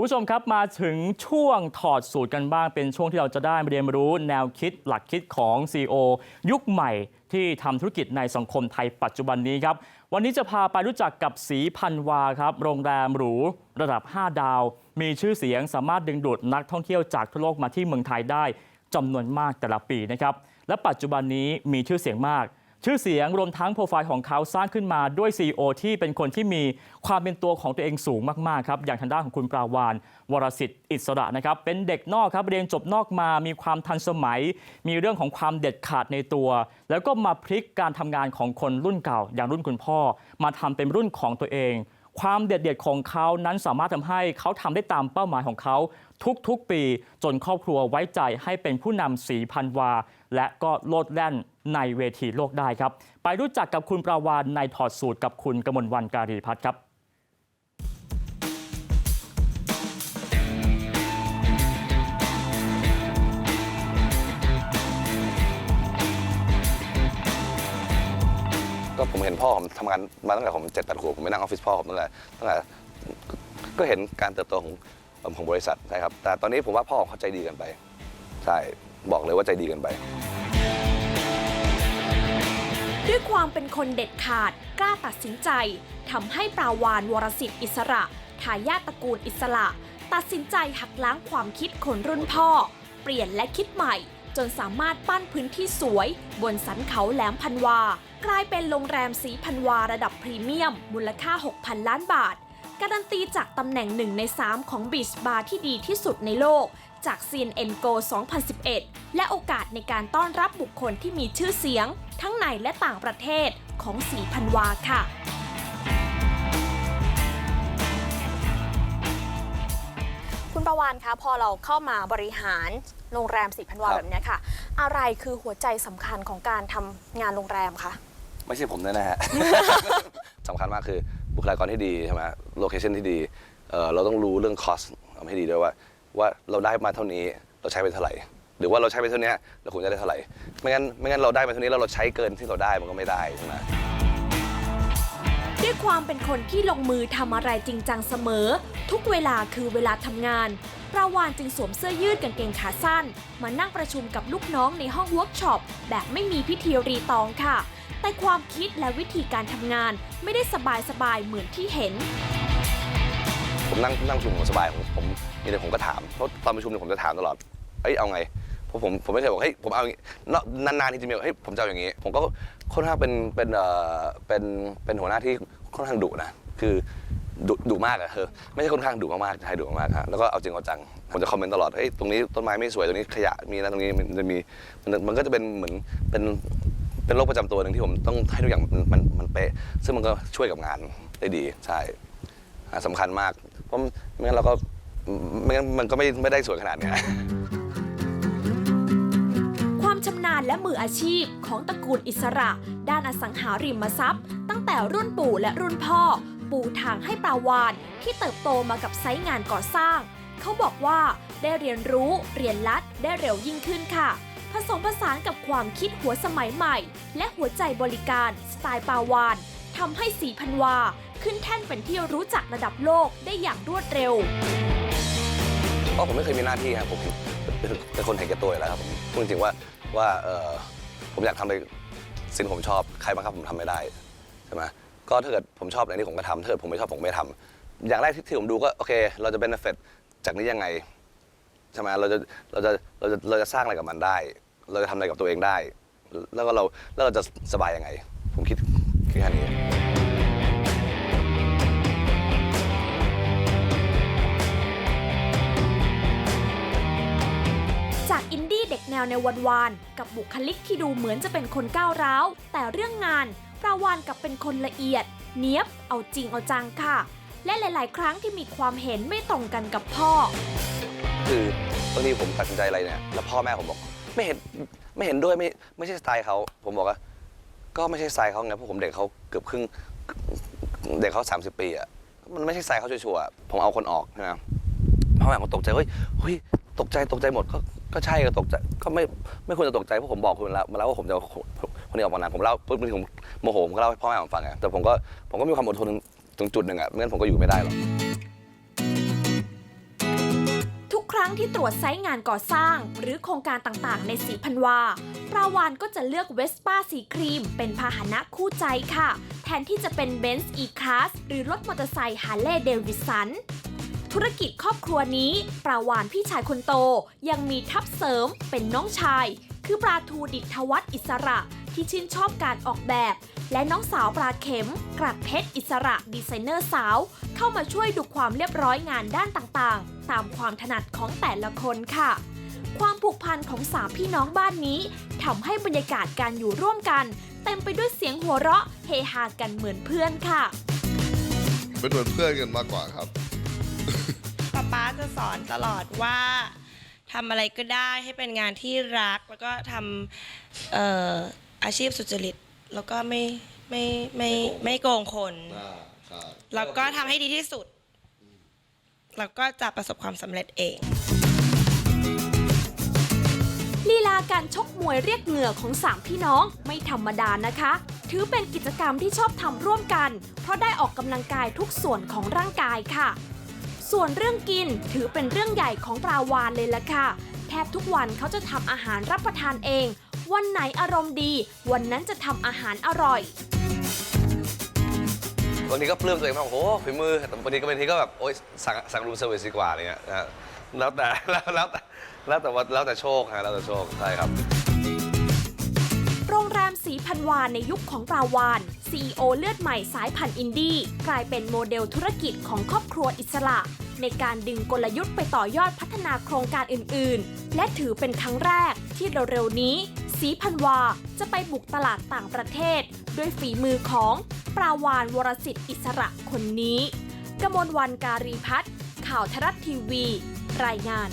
คุณผู้ชมครับมาถึงช่วงถอดสูตรกันบ้างเป็นช่วงที่เราจะได้เรียนรู้แนวคิดหลักคิดของ CEO ยุคใหม่ที่ทำธุรกิจในสังคมไทยปัจจุบันนี้ครับ วันนี้จะพาไปรู้จักกับสีพันวาครับ โรงแรมหรูระดับ 5 ดาว มีชื่อเสียงสามารถดึงดูดนักท่องเที่ยวจากทั่วโลกมาที่เมืองไทยได้จำนวนมากแต่ละปีนะครับและปัจจุบันนี้มีชื่อเสียงมาก ชื่อเสียงรวมทั้งโปรไฟล์ของเขาสร้างขึ้นมาด้วย CEO ที่เป็นคนที่มีความเป็นตัวของตัวเองสูงมากๆครับอย่างทางด้านของคุณปราวานวรสิทธิ์อิสระนะครับเป็นเด็กนอกครับเรียนจบนอกมามีความทันสมัย มีเรื่องของความเด็ดขาดในตัว แล้วก็มาพลิกการทำงานของคนรุ่นเก่า อย่างรุ่นคุณพ่อ มาทำเป็นรุ่นของตัวเอง ความเด็ดเด็ดของเขานั้นสามารถทำให้เขาทำได้ตามเป้าหมายของเขาทุกๆปี จนครอบครัวไว้ใจให้เป็นผู้นำสีพันวา และก็โลดแล่น ในเวทีโลกได้ครับ ไปรู้จักกับคุณประวานในถอดสูตรกับคุณกมลวันการีพัฒน์ครับก็ผมเห็นพ่อผมทำงานมาตั้งแต่ผมเจ็ดแปดขวบผมไปนั่งออฟฟิศพ่อผมตั้งแต่ตั้งแต่ก็เห็นการเติบโตของของบริษัทใช่ครับแต่ตอนนี้ผมว่าพ่อเขาใจดีกันไป ใช่ บอกเลยว่าใจดีกันไป ด้วยความเป็นคนเด็ดขาด กล้าตัดสินใจทำให้ปราวานวรสิทธิ์อิสระทายาทตระกูลอิสระ ตัดสินใจหักล้างความคิดคนรุ่นพ่อ เปลี่ยนและคิดใหม่ จนสามารถปั้นพื้นที่สวย บนสันเขาแหลมพันวา กลายเป็นโรงแรมสีพันวาระดับพรีเมียม มูลค่า 6,000 ล้านบาท การันตีจากตำแหน่งหนึ่งใน 3 ของบีชบาร์ที่ดีที่สุดในโลก จาก CNN Go 2011 และโอกาสในการต้อนรับบุคคลที่มีชื่อเสียง ทั้งในและต่างประเทศของสีพันวาค่ะคุณประวานคะพอเราเข้ามาบริหารโรงแรมสีพันวาครับแบบเนี้ยค่ะ อะไรคือหัวใจสำคัญของการทำงานโรงแรมคะไม่ใช่ผมแน่ๆฮะสำคัญมากคือ บุคลากรที่ดีใช่ไหมโลเคชันที่ดีเอ่อเราต้องรู้เรื่องคอสให้ดีด้วยว่า ว่าเราได้มาเท่านี้เราใช้ไปเท่าไหร่ หรือว่าเราใช้ไปเท่านี้เราควรจะได้เท่าไหร่ไม่งั้นไม่งั้นเราได้มาเท่านี้แล้วเราใช้เกินที่เราได้มันก็ไม่ได้ใช่ไหมด้วยความเป็นคนที่ลงมือทำอะไรจริงจังเสมอ ทุกเวลาคือเวลาทำงาน ปราวานจึงสวมเสื้อยืดกางเกงขาสั้น มานั่งประชุมกับลูกน้องในห้องเวิร์กช็อปแบบไม่มีพิธีรีตองค่ะ แต่ความคิดและวิธีการทำงานไม่ได้สบายๆเหมือนที่เห็นผมนั่งนั่งประชุมผมสบายผมผมมีแต่ผมก็ถามเพราะตอนประชุมเนี่ยผมจะถามตลอดเอ้ยเอาไงเพราะผมผมไม่เคยบอกเฮ้ยผมเอาอย่างงี้นานๆที่จะมีบอกเฮ้ยผมจะเอาอย่างงี้ ผมก็ค่อนข้างเป็นเป็นเอ่อเป็นเป็นหัวหน้าที่ค่อนข้างดุนะคือ ดุดุมากอะเออไม่ใช่ค่อนข้างดุมากๆใช่ดุมากๆฮะแล้วก็เอาจริงเอาจังผมจะคอมเมนต์ตลอดเฮ้ยตรงนี้ต้นไม้ไม่สวยตรงนี้ขยะมีนะตรงนี้มันจะมีมันมันก็จะเป็นเหมือนเป็นเป็นโรคประจำตัวหนึ่งที่ผมต้องให้ทุกอย่างมันมันมันเป๊ะซึ่งมันก็ช่วยกับงานได้ดีใช่อะสำคัญมาก เพราะไม่งั้นเราก็ไม่งั้นมันก็ไม่ไม่ได้สวยขนาดเนี้ย ความชำนาญและมืออาชีพของตระกูลอิสระ ด้านอสังหาริมทรัพย์ ตั้งแต่รุ่นปู่และรุ่นพ่อ ปูทางให้ปราวานที่เติบโตมากับไซต์งานก่อสร้าง เขาบอกว่าได้เรียนรู้เรียนรัดได้เร็วยิ่งขึ้นค่ะ ผสมผสานกับความคิดหัวสมัยใหม่ และหัวใจบริการสไตล์ปาวานทำให้สีพันวา ขึ้นแท่นเป็นที่รู้จักระดับโลกได้อย่างรวดเร็วเพราะผมไม่เคยมีหน้าที่ครับผมเป็นคนเห็นแก่ตัวอยู่แล้วครับผมพูดจริงๆว่าว่าผมอยากทำในสิ่งผมชอบใครบังคับผมทำไม่ได้ใช่ไหม ก็ถ้าเกิดผมชอบอะไรนี่ผมก็ทำถ้าเกิดผมไม่ชอบผมไม่ทำอย่างแรกที่ที่ผมดูก็โอเค เราจะเป็นเฟตจากนี้ยังไงใช่ไหมเราจะเราจะเราจะเราจะสร้างอะไรกับมันได้ เราจะทำอะไรกับตัวเองได้ แล้วก็เราแล้วเราจะสบายยังไง ผมคิดแค่นี้ จากอินดี้เด็กแนวในวันวานกับบุคลิกที่ดูเหมือนจะเป็นคนก้าวร้าว แต่เรื่องงาน ปราวานกับเป็นคนละเอียด เนี้ยบเอาจริงเอาจังค่ะ และหลาย ๆ ครั้งที่มีความเห็นไม่ตรงกันกับพ่อ คือบางทีผมตัดสินใจอะไรเนี่ย แล้วพ่อแม่ผมบอก ไม่เห็นไม่เห็นด้วยไม่ไม่ใช่สไตล์เขาผมบอกว่า ก็ไม่ใช่สไตล์เขาไงเพราะผมเด็กเขาเกือบครึ่งเด็กเขา 30 ปีอะมันไม่ใช่สไตล์เขาชัวร์ๆผมเอาคนออกใช่ไหมพ่อแม่ผมตกใจเฮ้ยเฮ้ยตกใจตกใจหมดก็ก็ใช่ก็ตกใจก็ไม่ไม่ควรจะตกใจเพราะผมบอกคุณแล้วมาแล้วว่าผมจะ คนนี้ออกมานานผมเล่าปุ๊บบางทีผมโมโหผมก็เล่าให้พ่อแม่ผมฟังไงแต่ผมก็ผมก็มีความอดทนถึงจุดหนึ่งอะไม่งั้นผมก็อยู่ไม่ได้หรอกทุกครั้งที่ตรวจไซต์งานก่อสร้าง หรือโครงการต่างๆ ในสีพันวาปราวานก็จะเลือกเวสป้าสีครีม เป็นพาหนะคู่ใจค่ะ แทนที่จะเป็นเบนซ์ E-Class หรือรถมอเตอร์ไซค์ฮาร์เลย์เดวิสันธุรกิจครอบครัวนี้ปราวานพี่ชายคนโตยังมีทับเสริมเป็นน้องชาย คือปลาทูดิษวัฒน์อิสระ ที่ชื่นชอบการออกแบบ และน้องสาวปลาเข็มกลัดเพชรอิสระดีไซเนอร์สาว เข้ามาช่วยดูความเรียบร้อยงานด้านต่างๆ ตามความถนัดของแต่ละคนค่ะ ความผูกพันของสามพี่น้องบ้านนี้ทำให้บรรยากาศการอยู่ร่วมกัน เต็มไปด้วยเสียงหัวเราะเฮฮากันเหมือนเพื่อนค่ะเป็นเหมือนเพื่อนกันมากกว่าครับป๊าป๊าจะสอนตลอดว่าทำอะไรก็ได้ให้เป็นงานที่รักแล้วก็ทำเอ่ออาชีพสุจริต แล้วก็ไม่ไม่ไม่ไม่โกงคนแล้วก็ทำให้ดีที่สุด แล้วก็จะประสบความสำเร็จเอง ลีลาการชกมวยเรียกเหงื่อของสามพี่น้องไม่ธรรมดานะคะ ถือเป็นกิจกรรมที่ชอบทำร่วมกัน เพราะได้ออกกำลังกายทุกส่วนของร่างกายค่ะ ส่วนเรื่องกินถือเป็นเรื่องใหญ่ของปลาวานเลยละค่ะ แทบทุกวันเขาจะทำอาหารรับประทานเอง วันไหนอารมณ์ดี วันนั้นจะทำอาหารอร่อยวันนี้ก็ปลื้มตัวเองมากโอ้โหฝีมือแต่วันนี้ก็บางทีก็แบบโอ๊ยสั่งสั่งรูมเซอร์วิสดีกว่าอะไรเงี้ยนะฮะแล้วแต่แล้วแล้วแต่แล้วแต่ว่าแล้วแต่โชคฮะแล้วแต่โชคใช่ครับ โรงแรมสีพันวานในยุคของปลาวาน CEO เลือดใหม่สายพันธุ์อินดี้กลายเป็นโมเดลธุรกิจของครอบครัวอิสระ ในการดึงกลยุทธ์ไปต่อยอดพัฒนาโครงการอื่น ๆ และถือเป็นครั้งแรกที่เร็วๆนี้ สีพันวาจะไปบุกตลาดต่างประเทศ ด้วยฝีมือของปลาวานวรสิทธิ์อิสระคนนี้ กมลวันการีพัฒน์ข่าวทรัฐทีวี รายงาน